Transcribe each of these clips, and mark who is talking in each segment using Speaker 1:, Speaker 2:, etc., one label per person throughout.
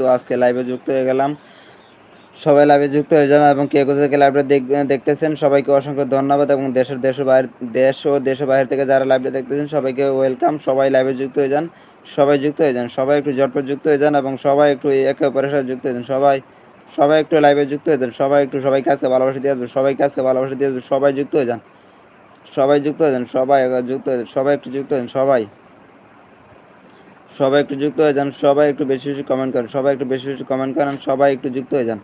Speaker 1: যেহেতু আজকে লাইভে যুক্ত হয়ে গেলাম সবাই লাইভে যুক্ত হয়ে যান এবং কে কোথা থেকে লাইভটা দেখতেছেন সবাইকে অসংখ্য ধন্যবাদ এবং দেশের দেশ বাইরে দেশ ও দেশ বাইরে থেকে যারা লাইভটা দেখতেছেন সবাইকে ওয়েলকাম সবাই লাইভে যুক্ত হয়ে যান সবাই যুক্ত হয়ে যান সবাই একটু জটপট যুক্ত হয়ে যান এবং সবাই একটু একে অপরের সাথে যুক্ত হয়ে যান সবাই সবাই একটু লাইভে যুক্ত হয়ে যান সবাই একটু সবাই কাজকে ভালোবাসা দিয়ে আসবে সবাই কাজকে ভালোবাসা দিয়ে আসবে সবাই যুক্ত হয়ে যান সবাই যুক্ত হয়ে যান সবাই যুক্ত হয়ে যান সবাই একটু যুক্ত হয়ে যান সবাই সবাই একটু যুক্ত হয়ে যান, সবাই একটু বেশি বেশি কমেন্ট করেন, সবাই একটু বেশি বেশি কমেন্ট করেন, সবাই একটু যুক্ত হয়ে যান।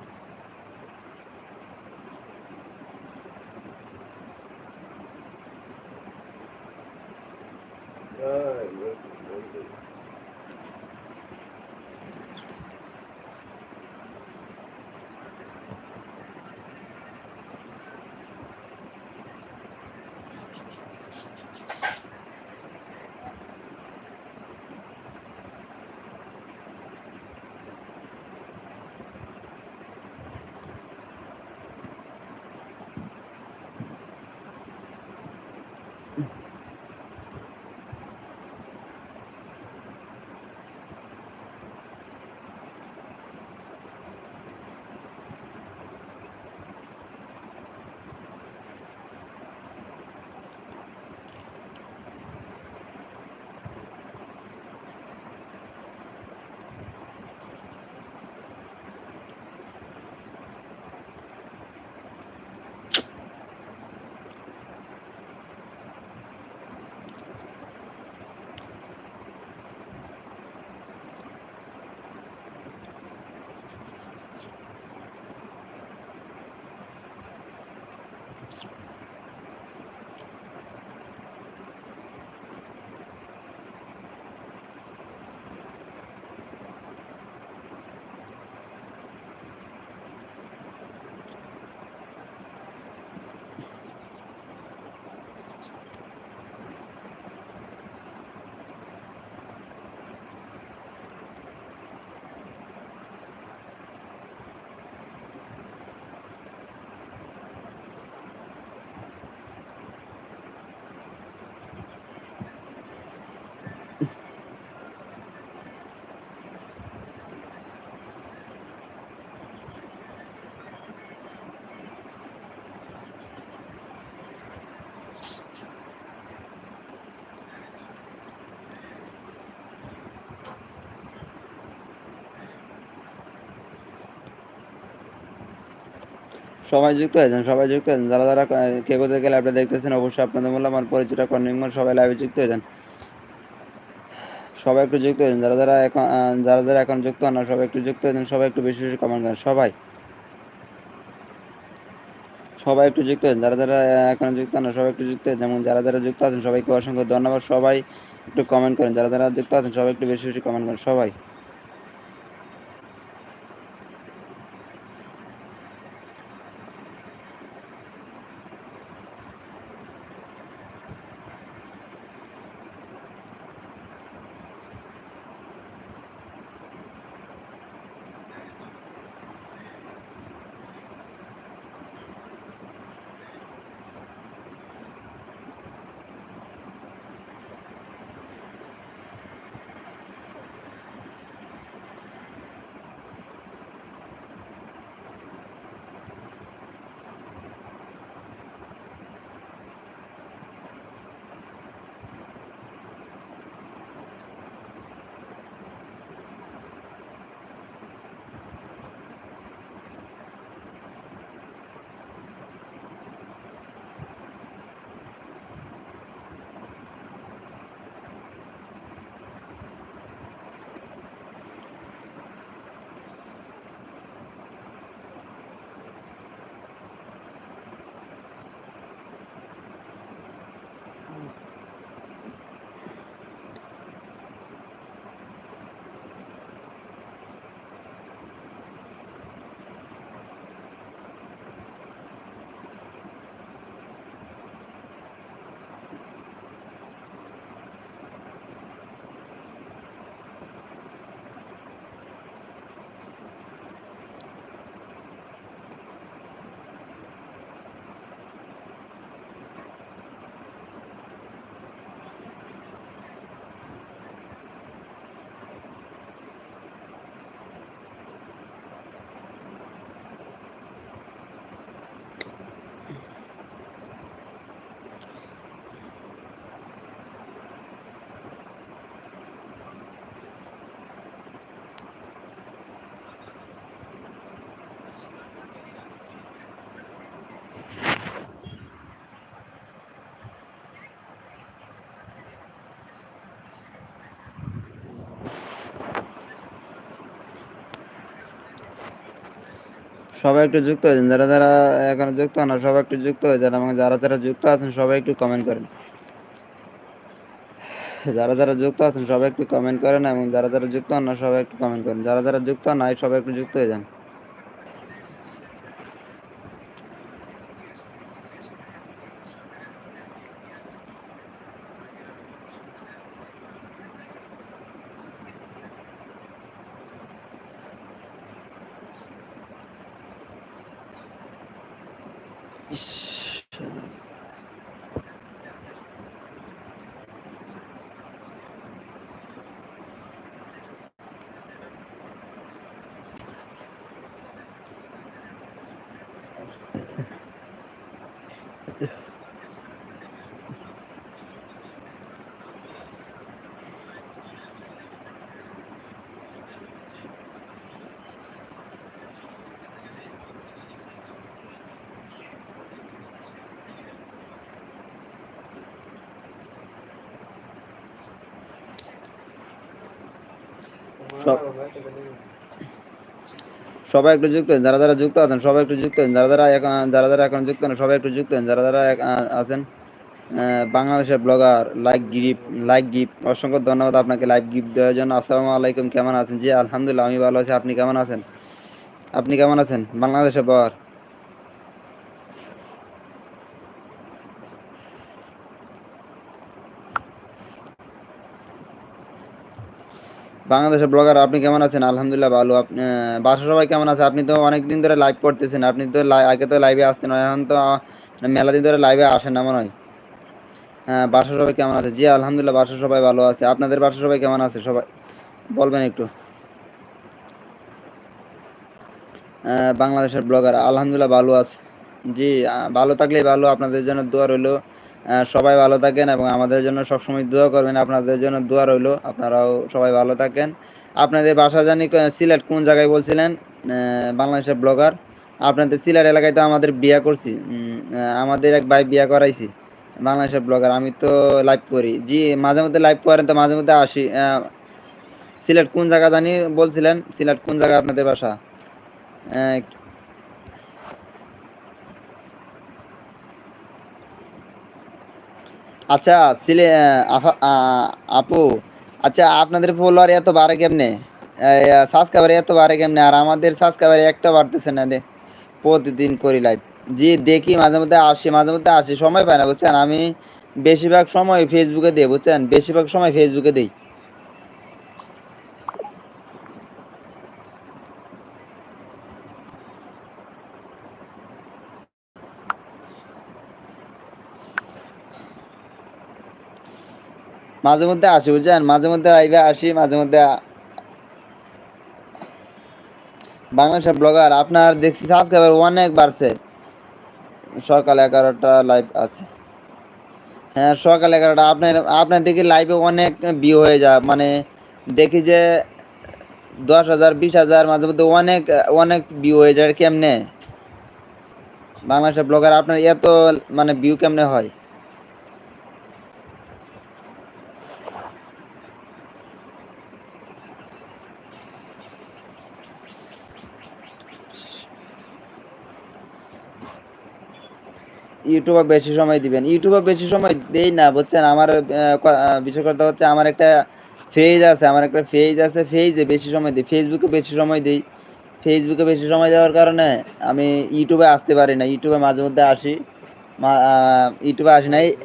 Speaker 1: সবাই যুক্ত হয়েছেন, সবাই যুক্ত হয়েছেন। যারা যারা কে কোথা থেকে লাইভটা দেখতেছেন, অবশ্যই আপনাদের মূল্যবান পরিচয়টা কর্নিংমন সবাই লাইভে যুক্ত হয়েছেন। সবাই একটু যুক্ত হয়েছেন, যারা যারা এখন যারা যারা এখন যুক্ত হন সবাই একটু যুক্ত হয়েছেন, সবাই একটু বেশি বেশি কমেন্ট করেন। সবাই। সবাই একটু যুক্ত হয়েছেন, যারা যারা এখন যুক্ত হন সবাই একটু যুক্ত হয়ে যান। যেমন যারা যারা যুক্ত আছেন, সবাইকে অসংখ্য ধন্যবাদ। সবাই একটু কমেন্ট করেন, যারা যারা যুক্ত আছেন, সবাই একটু বেশি বেশি কমেন্ট করেন। সবাই। সবাই একটু যুক্ত হয়ে যান, যারা যারা এখনও যুক্ত না, সবাই একটু যুক্ত হয়ে যান এবং যারা যারা যুক্ত আছেন সবাই একটু কমেন্ট করেন। যারা যারা যুক্ত আছেন সবাই একটু কমেন্ট করেন এবং যারা যারা যুক্ত হন না সবাই একটু কমেন্ট করেন। যারা যারা যুক্ত নাই সবাই একটু যুক্ত হয়ে যান ইস, সব সবাই একটু যুক্ত হন, যারা যারা যুক্ত আছেন, সবাই একটু যুক্ত হন, যারা যারা এখন- যারা যারা এখন যুক্ত হন সবাই একটু যুক্ত হন, যারা যারা আছেন বাংলাদেশের blogger like gift like gift, অসংখ্য ধন্যবাদ আপনাকে লাইক গিফট দেওয়ার জন্য। আসসালামু আলাইকুম, কেমন আছেন? জি, আলহামদুলিল্লাহ, আমি ভালো আছি, আপনি কেমন আছেন? আপনি কেমন আছেন? বাংলাদেশের ব্লগার। বাংলাদেশের ব্লগার, আপনি কেমন আছেন? আলহামদুলিল্লাহ ভালো। আপনি বাসা সবাই কেমন আছে? আপনি তো অনেক দিন ধরে লাইভ করতেছেন। আপনি তো আগে তো লাইভে আসতেন, এখন তো মেলা দিন ধরে লাইভে আসেন না মনে হয়? হ্যাঁ বাসা সবাই কেমন আছে? জি, আলহামদুলিল্লাহ বাসা সবাই ভালো আছে। আপনাদের বাসা সবাই কেমন আছে? সবাই বলবেন একটু। বাংলাদেশের ব্লগার, আলহামদুলিল্লাহ ভালো আছে। জি ভালো থাকলেই ভালো। আপনাদের জন্য দোয়া রইল। সবাই ভালো থাকেন এবং আমাদের জন্য সবসময় দোয়া করবেন। আপনাদের জন্য দোয়া রইল। আপনারাও সবাই ভালো থাকেন। আপনাদের বাসা জানি সিলেট কোন জায়গায় বলছিলেন? বাংলাদেশের ব্লগার। আপনাদের সিলেট এলাকায় তো আমাদের বিয়া করছি। আমাদের এক ভাই বিয়া করাইছি। বাংলাদেশের ব্লগার। আমি তো লাইভ করি। জি, মাঝে মধ্যে লাইভ করেন তো মাঝে মধ্যে আসি। সিলেট কোন জায়গা জানি বলছিলেন? সিলেট কোন জায়গা আপনাদের বাসা? আচ্ছা সিলে আপু আচ্ছা আপনাদের ফলোয়ার এত বাড়ে কেমনে? সাবস্ক্রাইবার এত বাড়ে কেমনে? আর আমাদের সাবস্ক্রাইবার একটা বাড়তেছে না প্রতিদিন করি লাইভ জি, দেখি, মাঝে মধ্যে আসি, মাঝে মধ্যে আসি, সময় পাই না, বুঝছেন? আমি বেশিরভাগ সময় ফেসবুকে দিই, বুঝছেন? বেশিরভাগ সময় ফেসবুকে দিই। মাঝে মধ্যে আসি, বুঝছেন? মাঝে মধ্যে লাইভে আসি, মাঝে মধ্যে বাংলাদেশের ব্লগার আপনার দেখছি সাবস্ক্রাইবার অনেক বাড়ছে। সকাল এগারোটা লাইভ আছে। হ্যাঁ সকাল এগারোটা, আপনার আপনার দেখি লাইভে অনেক ভিউ হয়ে যায়। মানে দেখি যে দশ হাজার, বিশ হাজার, মাঝে মধ্যে অনেক অনেক ভিউ হয়ে যায়। কেমনে? বাংলাদেশের ব্লগার আপনার এত মানে ভিউ কেমনে হয়? ইউটিউবে বেশি সময় দিবেন। ইউটিউবে বেশি সময় দেই না, বুঝছেন? আমার বিষয় কথা হচ্ছে আমার একটা পেজ আছে, আমার একটা পেজ আছে পেজে বেশি সময় দিই ফেসবুকে বেশি সময় দিই। ফেসবুকে বেশি সময় দেওয়ার কারণে আমি ইউটিউবে আসতে পারি না। ইউটিউবে মাঝে মধ্যে আসি। ইউটিউবে আসি নাই।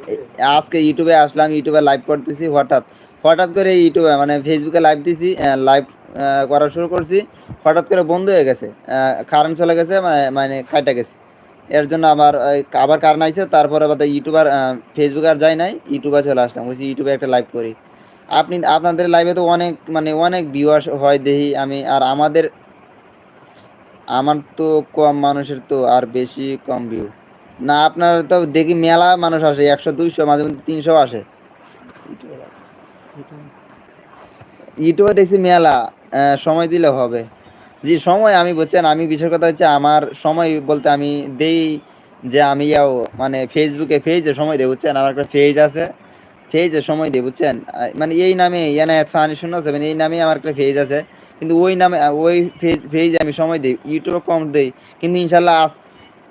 Speaker 1: আজকে ইউটিউবে আসলাম, ইউটিউবে লাইভ করতেছি, হঠাৎ। হঠাৎ করে ইউটিউবে মানে ফেসবুকে লাইভ দিছি লাইভ করা শুরু করছি। হঠাৎ করে বন্ধ হয়ে গেছে কারেন্ট চলে গেছে মানে- মানে কাটা গেছে। এর জন্য আমার আবার কারণ আইছে তারপরে আবার ইউটিউবার ফেসবুক আর যাই নাই ইউটিউবে চলে আসলাম। বলছি ইউটিউবে একটা লাইভ করি। আপনি আপনাদের লাইভে তো অনেক মানে অনেক ভিউয়ার্স হয় দেখি আমি আর আমাদের আমার তো কম মানুষের তো আর বেশি কম ভিউ না আপনার তো দেখি মেলা মানুষ আসে একশো দুইশো মাঝে মধ্যে তিনশো আসে। ইউটিউবে দেখছি মেলা সময় দিলে হবে। জি সময় আমি বুঝছেন আমি বিষয় কথা হচ্ছে আমার সময় বলতে আমি দেই যে আমি যাও মানে ফেসবুকে পেজে সময় দেই, বুঝছেন? আমার একটা পেজ আছে। পেজে সময় দিই, বুঝছেন? মানে এই নামে ইয়ানা ফানি শূন্য সেভেন এই নামে আমার একটা পেজ আছে। কিন্তু ওই নামে ওই পেজ পেজে আমি সময় দিই ইউটিউবে কম দিই। কিন্তু ইনশাল্লাহ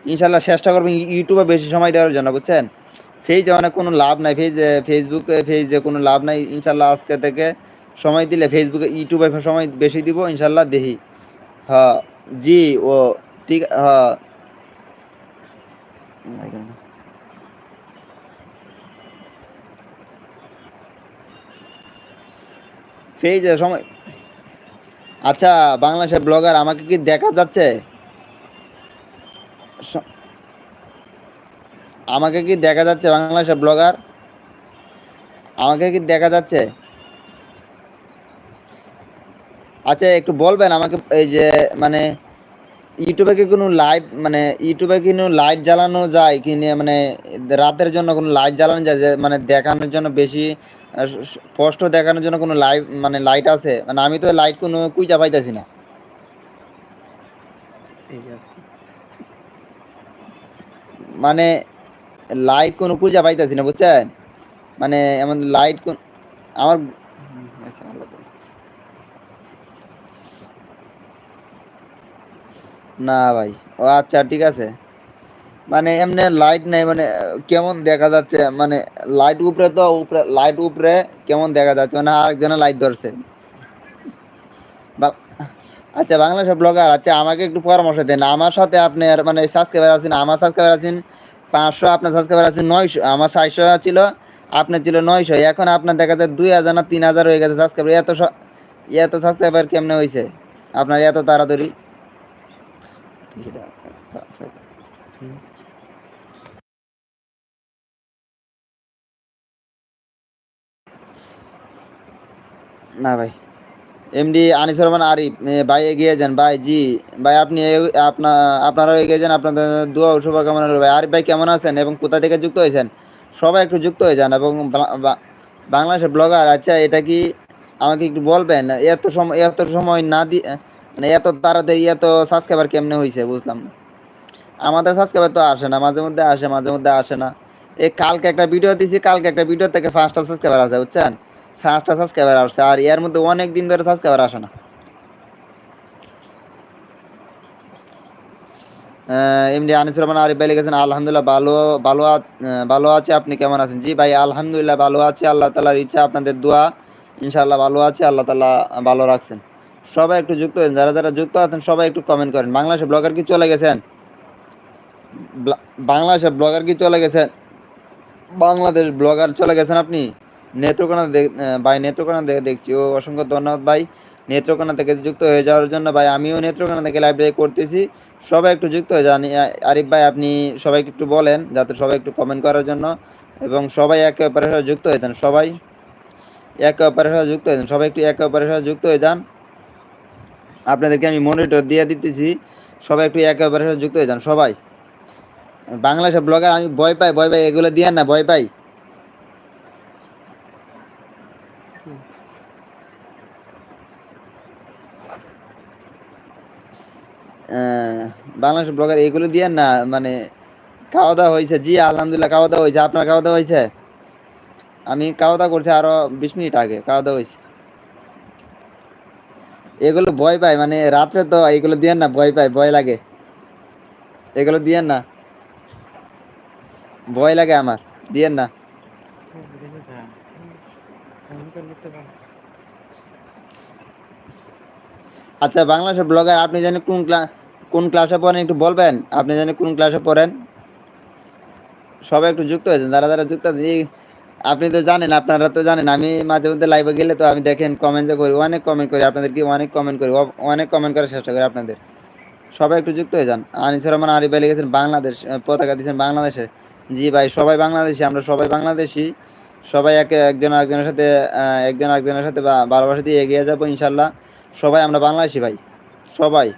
Speaker 1: ইনশাল্লাহ চেষ্টা করব ইউটিউবে বেশি সময় দেওয়ার জন্য, বুঝছেন? পেজে অনেক কোনো লাভ নাই পেজে ফেসবুকে পেজে কোনো লাভ নাই। ইনশাল্লাহ আজকে থেকে সময় দিলে ফেসবুকে ইউটিউবে সময় বেশি দিব, ইনশাল্লাহ দেখি হ্যাঁ জি, ও, ঠিক হ্যাঁ। পেজে সময় আচ্ছা বাংলাদেশের ব্লগার আমাকে কি দেখা যাচ্ছে? আমাকে কি দেখা যাচ্ছে বাংলাদেশের ব্লগার? আমাকে কি দেখা যাচ্ছে? আচ্ছা একটু বলবেন আমাকে এই যে মানে ইউটিউবে কি কোনো লাইভ মানে ইউটিউবে কি কোনো লাইট জ্বালানো যায় কি নিয়ে? মানে রাতের জন্য কোনো লাইট জ্বালানো যায় যে মানে দেখানোর জন্য বেশি স্পষ্ট দেখানোর জন্য কোনো লাইভ মানে লাইট আছে? মানে আমি তো লাইট কোনো কুইজা পাইতাছি না। মানে লাইট কোনো খুঁজে পাইতেছি না বুঝছেন? মানে এমন লাইট কোন আমার হুম, আচ্ছা, আল্লাহ তো। না ভাই। ও আচ্ছা ঠিক আছে। মানে এমনি লাইট নেই মানে কেমন দেখা যাচ্ছে? মানে লাইট উপরে তো উপরে লাইট উপরে কেমন দেখা যাচ্ছে? মানে আরেকজনে লাইট ধরছে। আচ্ছা বাংলাদেশের ব্লগার আচ্ছা আমাকে একটু পরামর্শ দেন। আমার সাথে আপনি আর মানে সাবস্ক্রাইবার আছেন, আমার সাবস্ক্রাইবার আছেন পাঁচশো, আপনার সাবস্ক্রাইবার আছেন নয়শো, আমার সাতশো ছিল, আপনার ছিল নয়শো। এখন আপনার দেখা যায় দুই হাজার না তিন হাজার হয়ে গেছে সাবস্ক্রাইবার এত এত সাবস্ক্রাইবার কেমনে হয়েছে আপনার এত তাড়াতাড়ি?
Speaker 2: হুম।
Speaker 1: না ভাই। এমডি আনিসুর রহমান আরিফ ভাই এগিয়ে যান, ভাই, জি। ভাই, আপনি আপনার আপনারাও এগিয়ে যান, আপনাদের দোয়া ও শুভকামনা রইল। ভাই, আরিফ ভাই কেমন আছেন এবং কোথা থেকে যুক্ত হয়েছেন? সবাই একটু যুক্ত হয়ে যান এবং বাংলাদেশের ব্লগার আচ্ছা এটা কি আমাকে একটু বলবেন? এত সময় এত সময় না দিয়ে মানে এত তাড়াতাড়ি, এত সাবস্ক্রাইবার কেমনে হয়েছে বুঝলাম না। আমাদের সাবস্ক্রাইবার তো আসে না, মাঝে মধ্যে আসে, মাঝে মধ্যে আসে না। এই কালকে একটা ভিডিও দিছি, কালকে একটা ভিডিও থেকে পাঁচটা সাবস্ক্রাইবার আছে, বুঝছেন? পাঁচটা সাবস্ক্রাইবার আসছে, আর এর মধ্যে অনেক দিন ধরে সাবস্ক্রাইবার আসে না। এমনি আনিসুর রহমান আরিফ ভাই লিখেছেন, আলহামদুলিল্লাহ ভালো ভালো ভালো আছে, আপনি কেমন আছেন? জি ভাই, আলহামদুলিল্লাহ ভালো আছি, আল্লাহ তালার ইচ্ছা, আপনাদের দোয়া, ইনশাআল্লাহ ভালো আছে, আল্লাহ তালা ভালো রাখছেন। সবাই একটু যুক্ত হয়েছেন যারা যারা যুক্ত আছেন সবাই একটু কমেন্ট করেন। বাংলাদেশে ব্লগার কি চলে গেছেন? ব্লা- বাংলাদেশের ব্লগার কি চলে গেছেন? বাংলাদেশ ব্লগার চলে গেছেন আপনি? নেত্রকোনা ভাই, নেত্রকোনা দেখছি। ও, অসংখ্য ধন্যবাদ ভাই। নেত্রকোনা থেকে যুক্ত হয়ে যাওয়ার জন্য ভাই, আমিও নেত্রকোনা থেকে লাইব্রেরি করতেছি। সবাই একটু যুক্ত হয়ে যান। আরিফ ভাই, আপনি সবাইকে একটু বলেন, যাতে সবাই একটু কমেন্ট করার জন্য। এবং সবাই একে অপরের সাথে যুক্ত হয়ে যান, সবাই। একে অপরের সাথে যুক্ত হয়ে যান, সবাই একটু একে অপরের সাথে যুক্ত হয়ে যান। আপনাদেরকে আমি মনিটর দিয়ে দিতেছি। সবাই একটু একে অপরের সাথে যুক্ত হয়ে যান, সবাই। বাংলাদেশের ব্লগার আমি ভয় পাই ভয় পাই, এগুলো দিয়ে না, ভয় পাই। বাংলাদেশের ব্লগার এগুলো দিয়ে না মানে খাওয়া দাওয়া হয়েছে। জি, আলহামদুলিল্লাহ, খাওয়া দাওয়া হয়েছে। আপনার খাওয়া দাওয়া হয়েছে? আমি খাওয়া দাওয়া করছি আরও বিশ মিনিট আগে, খাওয়া দাওয়া হয়েছে। এগুলো ভয় পায় মানে রাত্রে তো এগুলো দিয়ে না, ভয় পায়, ভয় লাগে। এগুলো দিয়ে না। ভয় লাগে আমার, দিয়েন না। আচ্ছা বাংলাদেশের ব্লগার আপনি জানেন কোন ক্লাস কোন ক্লাসে পড়েন, একটু বলবেন? আপনি জানি কোন ক্লাসে পড়েন? সবাই একটু যুক্ত হয়েছেন, যারা যারা যুক্ত এই আপনি তো জানেন, আপনারা তো জানেন, আমি মাঝে মধ্যে লাইভে গেলে তো আমি দেখেন কমেন্টও করি, অনেক কমেন্ট করি আপনাদেরকে অনেক কমেন্ট করি অনেক কমেন্ট করার চেষ্টা করি আপনাদের। সবাই একটু যুক্ত হয়ে যান। আনিসুর রহমান, আরিফ ভাই লিখেছেন বাংলাদেশ পতাকা দিয়েছেন বাংলাদেশে। জি ভাই, সবাই বাংলাদেশি, আমরা সবাই বাংলাদেশি। সবাই একে একজন একজনের সাথে একজন একজনের সাথে বা- ভালোবাসা দিয়ে এগিয়ে যাব ইনশাল্লাহ। সবাই আমরা বাংলাদেশি ভাই, সবাই।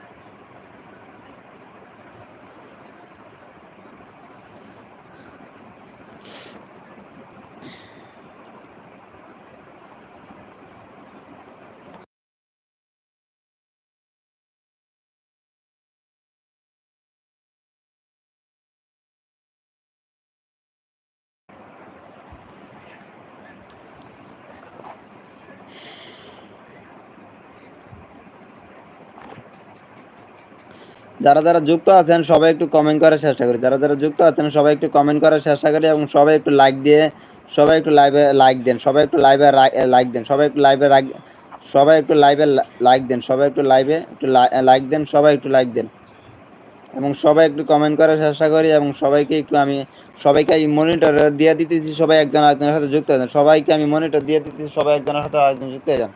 Speaker 1: যারা যারা যুক্ত আছেন সবাই একটু কমেন্ট করার চেষ্টা করি যারা যারা যুক্ত আছেন সবাই একটু কমেন্ট করার চেষ্টা করি এবং সবাই একটু লাইক দিয়ে সবাই একটু লাইভে লাইক দেন সবাই একটু লাইভে লাইক দেন সবাই একটু লাইভে সবাই একটু লাইভে লাইক দেন সবাই একটু লাইভে একটু লাইক দেন সবাই একটু লাইক দেন এবং সবাই একটু কমেন্ট করার চেষ্টা করি এবং সবাইকে একটু আমি সবাইকে আমি মনিটর দিয়ে দিতেছি সবাই একজন আরেকজনের সাথে যুক্ত হয়ে যান সবাইকে আমি মনিটর দিয়ে দিতেছি সবাই একজনের সাথে আরেকজন যুক্ত হয়ে যান